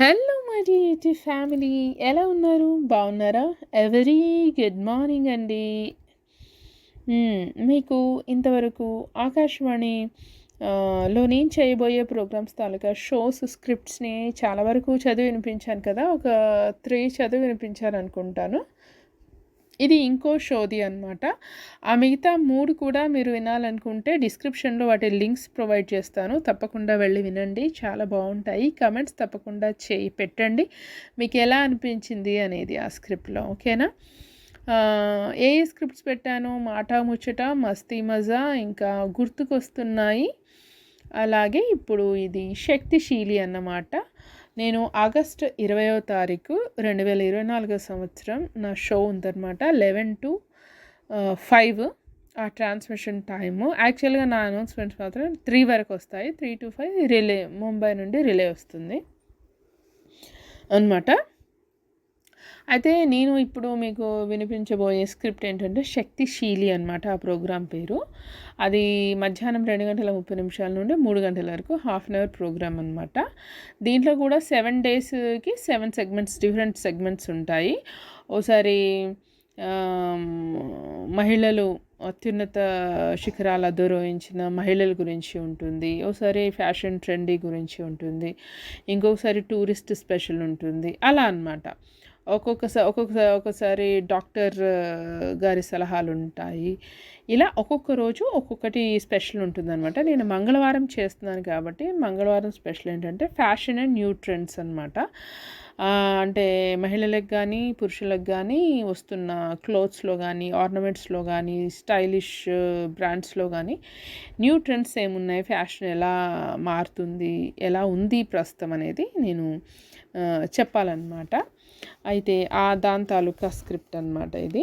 Hello my dear family ఎలా ఉన్నారు? బాగున్నారా? ఎవరీ గుడ్ మార్నింగ్ అండి. Hmm, మీకు ఇంతవరకు ఆకాశవాణి లో నేను చేయబోయే ప్రోగ్రామ్స్ తాలూకా షోస్ స్క్రిప్ట్స్ని చాలా వరకు చదివి వినిపించాను కదా. ఒక త్రీ చదివి వినిపించాను అనుకుంటాను. ఇది ఇంకో షోది అనమాట ఆ మిగతా మూడు కూడా మీరు వినాలనుకుంటే డిస్క్రిప్షన్లో వాటి లింక్స్ ప్రొవైడ్ చేస్తాను. తప్పకుండా వెళ్ళి వినండి. చాలా బాగుంటాయి. కమెంట్స్ తప్పకుండా చేయి పెట్టండి. మీకు ఎలా అనిపించింది అనేది ఆ స్క్రిప్ట్లో ఓకేనా? ఏ ఏ స్క్రిప్ట్స్ పెట్టాను మాట ముచ్చట మస్తీ మజా ఇంకా గుర్తుకొస్తున్నాయి. అలాగే ఇప్పుడు ఇది శక్తిశీలి అన్నమాట. నేను ఆగస్ట్ ఇరవయో తారీఖు రెండు వేల ఇరవై నాలుగో సంవత్సరం నా షో ఉందన్నమాట లెవెన్ టు ఫైవ్ ఆ ట్రాన్స్మిషన్ టైము. యాక్చువల్గా నా అనౌన్స్మెంట్స్ మాత్రం త్రీ వరకు వస్తాయి. Three to five relay Mumbai నుండి రిలే వస్తుంది. అనమాట అయితే నేను ఇప్పుడు మీకు వినిపించబోయే స్క్రిప్ట్ ఏంటంటే శక్తిశీలి అనమాట ఆ ప్రోగ్రాం పేరు. అది మధ్యాహ్నం రెండు గంటల ముప్పై నిమిషాల నుండి మూడు గంటల వరకు హాఫ్ అన్ అవర్ ప్రోగ్రామ్ అనమాట దీంట్లో కూడా సెవెన్ డేస్కి సెవెన్ సెగ్మెంట్స్ డిఫరెంట్ సెగ్మెంట్స్ ఉంటాయి. ఓసారి మహిళలు అత్యున్నత శిఖరాలు అధిరోహించిన మహిళల గురించి ఉంటుంది. ఒకసారి ఫ్యాషన్ ట్రెండీ గురించి ఉంటుంది. ఇంకొకసారి టూరిస్ట్ స్పెషల్ ఉంటుంది. అలా అనమాట ఒక్కొక్కసారి ఒక్కొక్కసారి ఒక్కొక్కసారి డాక్టర్ గారి సలహాలు ఉంటాయి. ఇలా ఒక్కొక్క రోజు ఒక్కొక్కటి స్పెషల్ ఉంటుందన్నమాట. నేను మంగళవారం చేస్తున్నాను కాబట్టి మంగళవారం స్పెషల్ ఏంటంటే ఫ్యాషన్ అండ్ న్యూ ట్రెండ్స్ అనమాట అంటే మహిళలకు కానీ పురుషులకు కానీ వస్తున్న క్లోత్స్లో కానీ ఆర్నమెంట్స్లో కానీ స్టైలిష్ బ్రాండ్స్లో కానీ న్యూ ట్రెండ్స్ ఏమున్నాయి? ఫ్యాషన్ ఎలా మారుతుంది? ఎలా ఉంది ప్రస్తుతం అనేది నేను చెప్పాలన్నమాట. అయితే ఆ దాని తాలూకా స్క్రిప్ట్ అనమాట ఇది.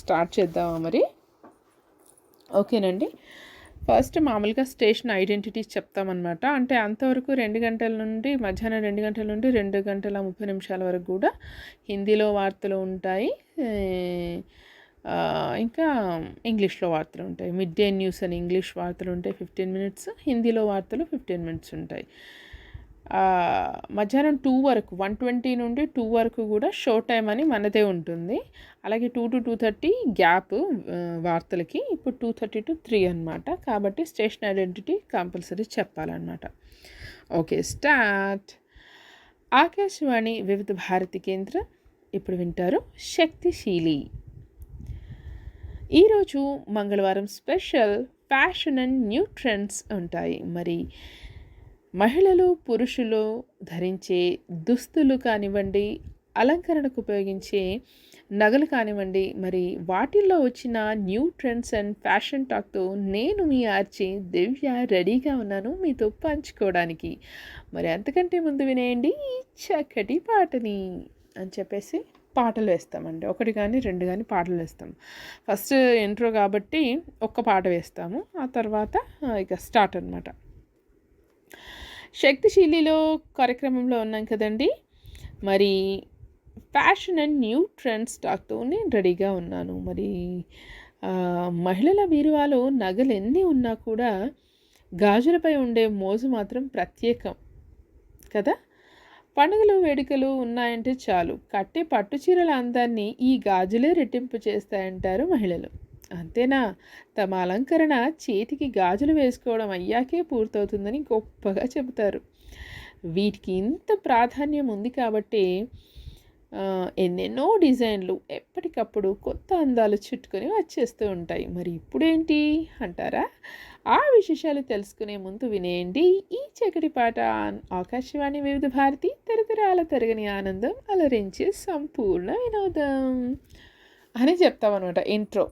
స్టార్ట్ చేద్దామా మరి? ఓకేనండి. ఫస్ట్ మామూలుగా స్టేషన్ ఐడెంటిటీస్ చెప్తామన్నమాట. అంటే అంతవరకు రెండు గంటల నుండి మధ్యాహ్నం రెండు గంటల నుండి రెండు గంటల ముప్పై నిమిషాల వరకు కూడా హిందీలో వార్తలు ఉంటాయి. ఇంకా ఇంగ్లీష్లో వార్తలు ఉంటాయి. మిడ్ డే న్యూస్ అని ఇంగ్లీష్ వార్తలు ఉంటాయి ఫిఫ్టీన్ మినిట్స్. హిందీలో వార్తలు ఫిఫ్టీన్ మినిట్స్ ఉంటాయి. మధ్యాహ్నం టూ వరకు వన్ ట్వంటీ నుండి టూ వరకు కూడా షో టైం అని మనదే ఉంటుంది. అలాగే two to two thirty gap వార్తలకి ఇప్పుడు టూ థర్టీ టు త్రీ అనమాట కాబట్టి స్టేషన్ ఐడెంటిటీ కంపల్సరీ చెప్పాలన్నమాట. ఓకే స్టార్ట్ ఆకాశవాణి వివిధ భారతి కేంద్ర ఇప్పుడు వింటారు శక్తిశీలి. ఈరోజు మంగళవారం special fashion and new trends ఉంటాయి. మరి మహిళలు పురుషులు ధరించే దుస్తులు కానివ్వండి అలంకరణకు ఉపయోగించే నగలు కానివ్వండి మరి వాటిల్లో వచ్చిన న్యూ ట్రెండ్స్ అండ్ ఫ్యాషన్ టాక్తో నేను మీ ఆర్చి దివ్య రెడీగా ఉన్నాను మీతో పంచుకోవడానికి. మరి అంతకంటే ముందు వినేయండి చక్కటి పాటని అని చెప్పేసి పాటలు వేస్తామండి. ఒకటి కానీ రెండు కానీ పాటలు వేస్తాం. ఫస్ట్ ఇంట్రో కాబట్టి ఒక్క పాట వేస్తాము. ఆ తర్వాత ఇక స్టార్ట్ అనమాట శక్తిశీలిలో కార్యక్రమంలో ఉన్నాం కదండి. మరి ఫ్యాషన్ అండ్ న్యూ ట్రెండ్స్ టాక్తో నేను రెడీగా ఉన్నాను. మరి మహిళల బీరువాలో నగలు ఎన్ని ఉన్నా కూడా గాజులపై ఉండే మోజు మాత్రం ప్రత్యేకం కదా. పండుగలు వేడుకలు ఉన్నాయంటే చాలు. కట్టే పట్టు చీరల అందాన్ని ఈ గాజులే రెట్టింపు చేస్తాయంటారు మహిళలు. అంతేనా? తమ అలంకరణ చేతికి గాజులు వేసుకోవడం అయ్యాకే పూర్తవుతుందని గొప్పగా చెబుతారు. వీటికి ఇంత ప్రాధాన్యం ఉంది కాబట్టి ఎన్నెన్నో డిజైన్లు ఎప్పటికప్పుడు కొత్త అందాలు చుట్టుకొని వచ్చేస్తూ ఉంటాయి. మరి ఇప్పుడేంటి? అంటారా? ఆ విశేషాలు తెలుసుకునే ముందు వినేయండి. ఈ చక్కటి పాట ఆకాశవాణి వివిధ భారతి తరతరాల తరగని ఆనందం అలరించే సంపూర్ణ వినోదం. అని చెప్తామన్నమాట ఇంట్రో.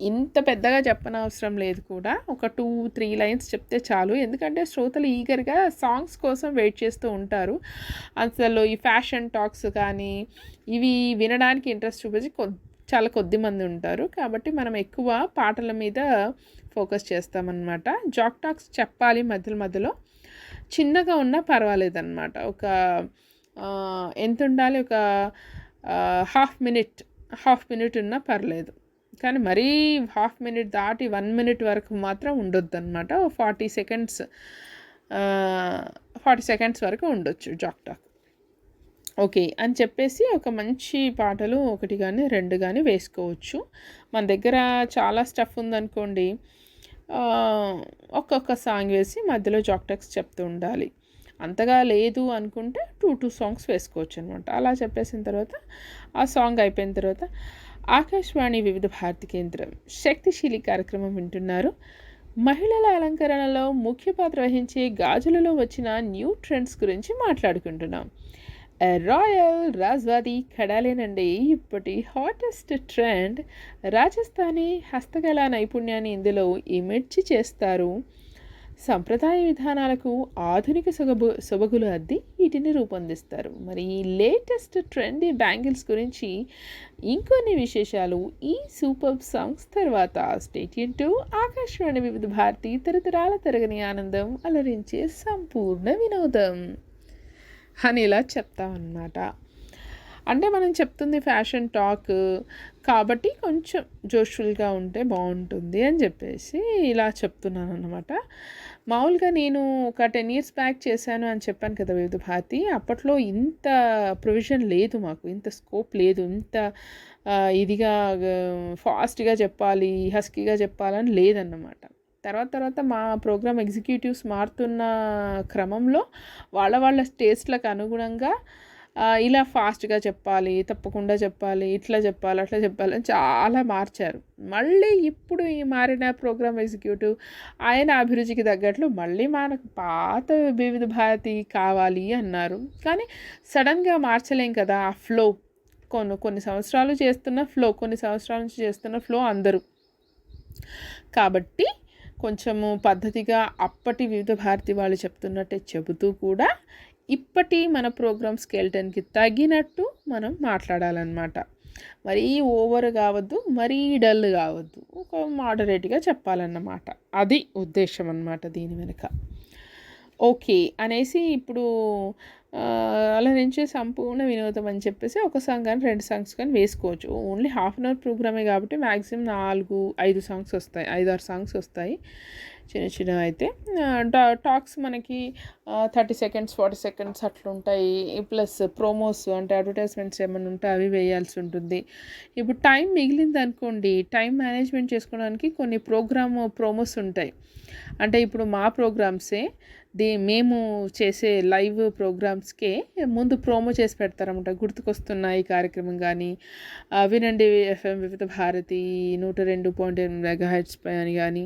ఇంత పెద్దగా చెప్పనవసరం లేదు కూడా. ఒక టూ త్రీ లైన్స్ చెప్తే చాలు. ఎందుకంటే శ్రోతలు ఈగర్గా సాంగ్స్ కోసం వెయిట్ చేస్తూ ఉంటారు. అసలు ఈ ఫ్యాషన్ టాక్స్ కానీ ఇవి వినడానికి ఇంట్రెస్ట్ చూపించి కొ చాలా కొద్ది మంది ఉంటారు. కాబట్టి మనం ఎక్కువ పాటల మీద ఫోకస్ చేస్తామన్నమాట. జాక్ టాక్స్ చెప్పాలి మధ్యలో మధ్యలో. చిన్నగా ఉన్నా పర్వాలేదన్నమాట. ఒక ఎంత ఉండాలి ఒక హాఫ్ మినిట్ హాఫ్ మినిట్ ఉన్నా పర్లేదు. కానీ మరీ హాఫ్ మినిట్ దాటి వన్ మినిట్ వరకు మాత్రం ఉండొద్దు అనమాట ఫార్టీ సెకండ్స్ ఫార్టీ సెకండ్స్ వరకు ఉండొచ్చు జాక్ టాక్. ఓకే అని చెప్పేసి ఒక మంచి పాటలు ఒకటి కానీ రెండు కానీ వేసుకోవచ్చు. మన దగ్గర చాలా స్టఫ్ ఉందనుకోండి ఒక్కొక్క సాంగ్ వేసి మధ్యలో జాక్టాక్స్ చెప్తూ ఉండాలి. అంతగా లేదు అనుకుంటే టూ టూ సాంగ్స్ వేసుకోవచ్చు అనమాట అలా చెప్పేసిన తర్వాత ఆ సాంగ్ అయిపోయిన తర్వాత ఆకాశవాణి వివిధ భారతి కేంద్రం శక్తిశీలి కార్యక్రమం వింటున్నారు. మహిళల అలంకరణలో ముఖ్య పాత్ర వహించే గాజులలో వచ్చిన న్యూ ట్రెండ్స్ గురించి మాట్లాడుకుంటున్నాం. రాయల్ రాజ్వాది కడాలేనండి ఇప్పటి హాటెస్ట్ ట్రెండ్ రాజస్థానీ హస్తకళా నైపుణ్యాన్ని ఇందులో ఇమిడ్చి చేస్తారు. సంప్రదాయ విధానాలకు ఆధునిక సొగబు సొబగులు అద్ది వీటిని రూపొందిస్తారు. మరి ఈ లేటెస్ట్ ట్రెండీ బ్యాంగిల్స్ గురించి ఇంకొన్ని విశేషాలు ఈ సూపర్ సాంగ్స్ తర్వాత stay tune to Akashvani Vividh Bharati తరతరాల తరగని ఆనందం అలరించే సంపూర్ణ వినోదం. అని ఇలా చెప్తామన్నమాట. అంటే మనం చెప్తుంది ఫ్యాషన్ టాక్ కాబట్టి కొంచెం జోష్ఫుల్గా ఉంటే బాగుంటుంది అని చెప్పేసి ఇలా చెప్తున్నాను అనమాట మామూలుగా నేను ఒక టెన్ ఇయర్స్ బ్యాక్ చేశాను అని చెప్పాను కదా వివిధ భారతి. అప్పట్లో ఇంత ప్రొవిజన్ లేదు మాకు ఇంత స్కోప్ లేదు ఇంత ఇదిగా ఫాస్ట్గా చెప్పాలి హస్కీగా చెప్పాలని లేదన్నమాట. తర్వాత తర్వాత మా ప్రోగ్రామ్ ఎగ్జిక్యూటివ్స్ మారుతున్న క్రమంలో వాళ్ళ వాళ్ళ టేస్ట్లకు అనుగుణంగా ఇలా ఫాస్ట్గా చెప్పాలి తప్పకుండా చెప్పాలి ఇట్లా చెప్పాలి అట్లా చెప్పాలి అని చాలా మార్చారు. మళ్ళీ ఇప్పుడు ఈ మారిన ప్రోగ్రామ్ ఎగ్జిక్యూటివ్ ఆయన అభిరుచికి తగ్గట్లు మళ్ళీ మనకు పాత వివిధ భారతి కావాలి అన్నారు. కానీ సడన్గా మార్చలేం కదా ఆ ఫ్లో. కొన్ని కొన్ని సంవత్సరాలు చేస్తున్న ఫ్లో కొన్ని సంవత్సరాల నుంచి చేస్తున్న ఫ్లో అందరూ. కాబట్టి కొంచెము పద్ధతిగా అప్పటి వివిధ భారతి వాళ్ళు చెప్తున్నట్టే చెబుతూ కూడా ఇప్పటి మన ప్రోగ్రామ్ స్కెల్టన్కి తగినట్టు మనం మాట్లాడాలన్నమాట. మరీ ఓవర్ కావద్దు మరీ డల్ కావద్దు. ఒక మోడరేట్గా చెప్పాలన్నమాట. అది ఉద్దేశం అన్నమాట దీని వెనుక. ఓకే అనేసి ఇప్పుడు అలరించే సంపూర్ణ వినోదం అని చెప్పేసి ఒక సాంగ్ కానీ రెండు సాంగ్స్ కానీ వేసుకోవచ్చు. ఓన్లీ హాఫ్ అన్ అవర్ ప్రోగ్రామే కాబట్టి మ్యాక్సిమం నాలుగు ఐదు సాంగ్స్ వస్తాయి ఐదు ఆరు సాంగ్స్ వస్తాయి. చిన్న చిన్నవి అయితే టాక్స్ మనకి థర్టీ సెకండ్స్ ఫార్టీ సెకండ్స్ అట్లుంటాయి. ప్లస్ ప్రోమోస్ అంటే అడ్వర్టైజ్మెంట్స్ ఏమైనా ఉంటే అవి వేయాల్సి ఉంటుంది. ఇప్పుడు టైం మిగిలింది అనుకోండి టైం మేనేజ్మెంట్ చేసుకోవడానికి కొన్ని ప్రోగ్రామ్ ప్రోమోస్ ఉంటాయి. అంటే ఇప్పుడు మా ప్రోగ్రామ్సే దీ మేము చేసే లైవ్ ప్రోగ్రామ్స్కే ముందు ప్రోమో చేసి పెడతారన్నమాట. గుర్తుకొస్తున్న ఈ కార్యక్రమం కానీ వినండి ఎఫ్ఎం వివిధ భారతి నూట రెండు పాయింట్ ఎనిమిది మెగా హెడ్స్ అని కానీ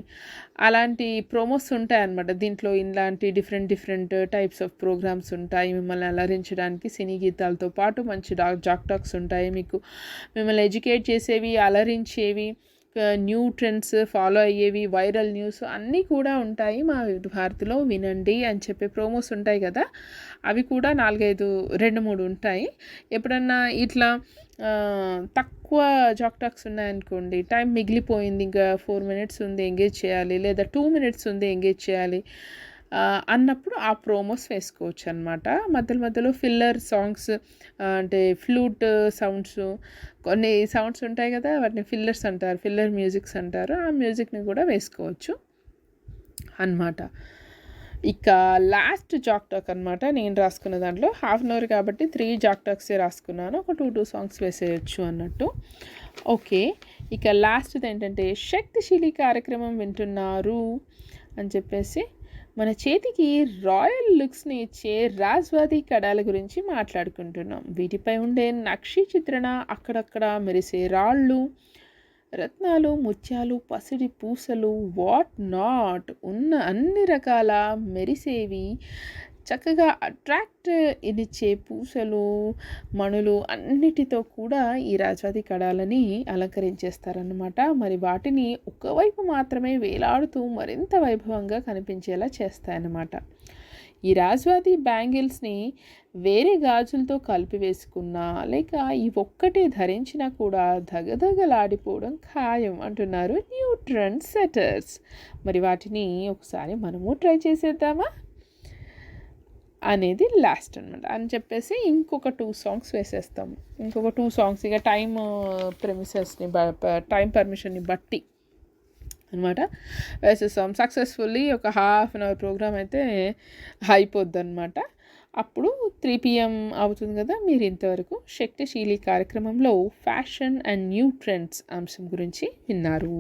అలాంటి ప్రోమోస్ ఉంటాయి అన్నమాట దీంట్లో ఇలాంటి different different types of programmes ఉంటాయి. మిమ్మల్ని అలరించడానికి సినీ గీతాలతో పాటు మంచి డాక్ జాక్ టాక్స్ ఉంటాయి. మీకు మిమ్మల్ని ఎడ్యుకేట్ చేసేవి అలరించేవి న్యూ ట్రెండ్స్ ఫాలో అయ్యేవి వైరల్ న్యూస్ అన్నీ కూడా ఉంటాయి మా భారతిలో. వినండి అని చెప్పే ప్రోమోస్ ఉంటాయి కదా అవి కూడా నాలుగైదు రెండు మూడు ఉంటాయి. ఎప్పుడన్నా ఇట్లా తక్కువ జాక్టాక్స్ ఉన్నాయనుకోండి టైం మిగిలిపోయింది ఇంకా ఫోర్ మినిట్స్ ఉంది ఎంగేజ్ చేయాలి లేదా టూ మినిట్స్ ఉంది ఎంగేజ్ చేయాలి అన్నప్పుడు ఆ ప్రోమోస్ వేసుకోవచ్చు అనమాట మధ్యలో మధ్యలో ఫిల్లర్ సాంగ్స్ అంటే ఫ్లూట్ సౌండ్స్ కొన్ని సౌండ్స్ ఉంటాయి కదా వాటిని ఫిల్లర్స్ అంటారు ఫిల్లర్ మ్యూజిక్స్ అంటారు ఆ మ్యూజిక్ని కూడా వేసుకోవచ్చు అనమాట ఇక లాస్ట్ జాక్ టాక్ అనమాట నేను రాసుకున్న దాంట్లో హాఫ్ అన్ అవర్ కాబట్టి త్రీ జాక్ టాక్సే రాసుకున్నాను. ఒక టూ టూ సాంగ్స్ వేసేయచ్చు అన్నట్టు. ఓకే. ఇక లాస్ట్ది ఏంటంటే శక్తిశీలి కార్యక్రమం వింటున్నారు అని చెప్పేసి మన చేతికి రాయల్ లుక్స్ని ఇచ్చే రాజ్వాది కడాల గురించి మాట్లాడుకుంటున్నాం. వీటిపై ఉండే నక్షి చిత్రణ అక్కడక్కడ మెరిసే రాళ్ళు రత్నాలు ముత్యాలు పసిడి పూసలు వాట్ నాట్ ఉన్న అన్ని రకాల మెరిసేవి చక్కగా అట్రాక్ట్ ఇదిచ్చే పూసలు మణులు అన్నిటితో కూడా ఈ రాజవాది కడాలని అలంకరించేస్తారన్నమాట. మరి వాటిని ఒకవైపు మాత్రమే వేలాడుతూ మరింత వైభవంగా కనిపించేలా చేస్తాయన్నమాట. ఈ రాజవాది బ్యాంగిల్స్ని వేరే గాజులతో కలిపి వేసుకున్నా లేక ఈ ఒక్కటే ధరించినా కూడా ధగధగలాడిపోవడం ఖాయం అంటున్నారు న్యూ ట్రెండ్ సెటర్స్. మరి వాటిని ఒకసారి మనము ట్రై చేసేద్దామా? అనేది లాస్ట్ అనమాట అని చెప్పేసి ఇంకొక టూ సాంగ్స్ వేసేస్తాము. ఇంకొక టూ సాంగ్స్ ఇక టైమ్ ప్రెమిసెస్ని టైం పర్మిషన్ని బట్టి అనమాట వేసేస్తాం సక్సెస్ఫుల్లీ ఒక హాఫ్ అన్ అవర్ ప్రోగ్రామ్ అయితే అయిపోద్ది అనమాట అప్పుడు త్రీ పిఎం అవుతుంది కదా మీరు ఇంతవరకు శక్తిశీలి కార్యక్రమంలో ఫ్యాషన్ అండ్ న్యూ ట్రెండ్స్ అంశం గురించి విన్నారు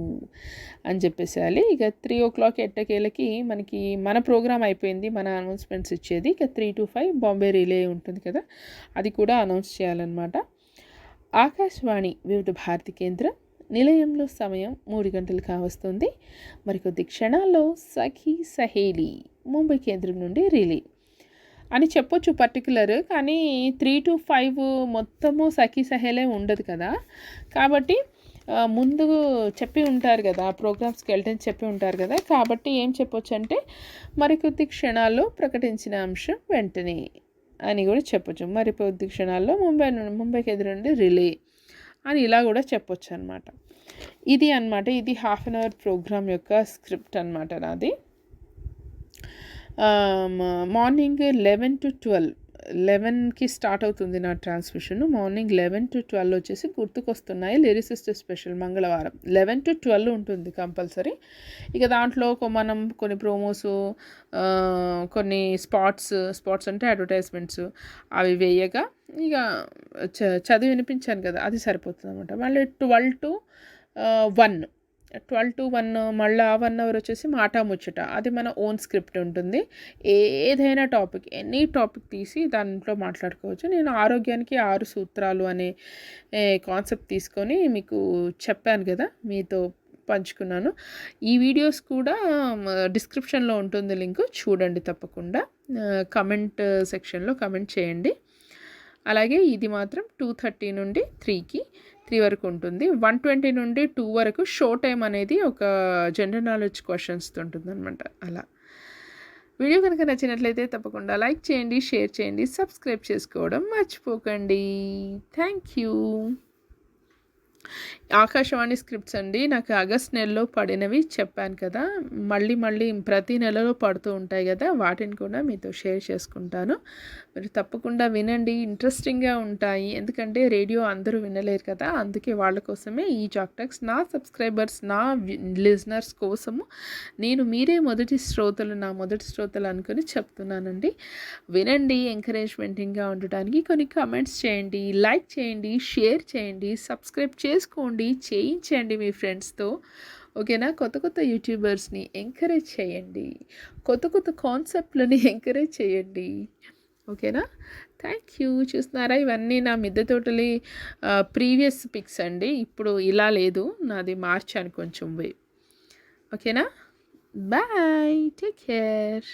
అని చెప్పేసేయాలి ఇక త్రీ ఓ క్లాక్ ఎట్టకేలకి మనకి మన ప్రోగ్రామ్ అయిపోయింది మన అనౌన్స్మెంట్స్ ఇచ్చేది. ఇక three to five Bombay relay ఉంటుంది కదా అది కూడా అనౌన్స్ చేయాలన్నమాట. ఆకాశవాణి వివిధ భారతి కేంద్రం నిలయంలో సమయం మూడు గంటలు కావస్తుంది. మరికొద్ది క్షణాల్లో సఖీ సహేలి ముంబై కేంద్రం నుండి రిలే అని చెప్పొచ్చు పర్టికులర్ కానీ త్రీ టు ఫైవ్ మొత్తము సఖీ సహేలే ఉండదు కదా. కాబట్టి ముందు చెప్పి ఉంటారు కదా ప్రోగ్రామ్స్కి వెళ్ళటం చెప్పి ఉంటారు కదా. కాబట్టి ఏం చెప్పొచ్చు అంటే మరికొద్ది క్షణాల్లో ప్రకటించిన అంశం వెంటనే అని కూడా చెప్పొచ్చు. మరి కొద్ది క్షణాల్లో ముంబై నుండి ముంబైకి ఎదురు నుండి రిలే అని ఇలా కూడా చెప్పొచ్చు అనమాట ఇది అనమాట ఇది హాఫ్ అన్ అవర్ ప్రోగ్రామ్ యొక్క స్క్రిప్ట్ అనమాట నాది. మార్నింగ్ లెవెన్ టు ట్వెల్వ్ లెవెన్కి స్టార్ట్ అవుతుంది నా transmission morning eleven to twelve వచ్చేసి గుర్తుకొస్తున్నాయి. లిరిసిస్ట్ స్పెషల్ మంగళవారం. లెవెన్ టు ట్వెల్వ్ ఉంటుంది కంపల్సరీ. ఇక దాంట్లో మనం కొన్ని ప్రోమోస్ కొన్ని స్పాట్స్ స్పాట్స్ అంటే అడ్వర్టైజ్మెంట్స్ అవి వేయగా ఇక చదివి వినిపించాను కదా అది సరిపోతుంది అనమాట మళ్ళీ twelve to one twelve to one మళ్ళీ వన్ అవర్ వచ్చేసి మాట ముచ్చట. అది మన ఓన్ స్క్రిప్ట్ ఉంటుంది. ఏదైనా టాపిక్ ఎనీ టాపిక్ తీసి దాంట్లో మాట్లాడుకోవచ్చు. నేను ఆరోగ్యానికి ఆరు సూత్రాలు అనే కాన్సెప్ట్ తీసుకొని మీకు చెప్పాను కదా మీతో పంచుకున్నాను. ఈ వీడియోస్ కూడా డిస్క్రిప్షన్లో ఉంటుంది లింక్. చూడండి తప్పకుండా. కమెంట్ సెక్షన్లో కమెంట్ చేయండి. అలాగే ఇది మాత్రం టూ థర్టీ నుండి త్రీకి. త్రీ వరకు ఉంటుంది. వన్ ట్వంటీ నుండి టూ వరకు షో టైం అనేది ఒక జనరల్ నాలెడ్జ్ క్వశ్చన్స్తో ఉంటుంది అనమాట అలా. వీడియో కనుక నచ్చినట్లయితే తప్పకుండా లైక్ చేయండి షేర్ చేయండి సబ్స్క్రైబ్ చేసుకోవడం మర్చిపోకండి. థ్యాంక్ యూ ఆకాశవాణి స్క్రిప్ట్స్ అండి. నాకు ఆగస్ట్ నెలలో పడినవి చెప్పాను కదా. మళ్ళీ మళ్ళీ ప్రతి నెలలో పడుతూ ఉంటాయి కదా. వాటిని కూడా మీతో షేర్ చేసుకుంటాను. మీరు తప్పకుండా వినండి. ఇంట్రెస్టింగ్గా ఉంటాయి. ఎందుకంటే రేడియో అందరూ వినలేరు కదా. అందుకే వాళ్ళ కోసమే ఈ జాక్టాక్స్ నా సబ్స్క్రైబర్స్ నా లిజనర్స్ కోసము నేను మీరే మొదటి శ్రోతలు నా మొదటి శ్రోతలు అనుకుని చెప్తున్నానండి. వినండి. ఎంకరేజ్మెంటింగ్గా ఉండటానికి కొన్ని కమెంట్స్ చేయండి. లైక్ చేయండి. షేర్ చేయండి. సబ్స్క్రైబ్ చేసి చేసుకోండి చేయించండి మీ ఫ్రెండ్స్తో. ఓకేనా? కొత్త కొత్త యూట్యూబర్స్ని ఎంకరేజ్ చేయండి. కొత్త కొత్త కాన్సెప్ట్లని ఎంకరేజ్ చేయండి. ఓకేనా? థ్యాంక్ యూ చూస్తున్నారా? ఇవన్నీ నా మిద్దె తోటలి ప్రీవియస్ పిక్స్ అండి. ఇప్పుడు ఇలా లేదు. నాది మార్చాను కొంచెం వే. ఓకేనా? Bye take care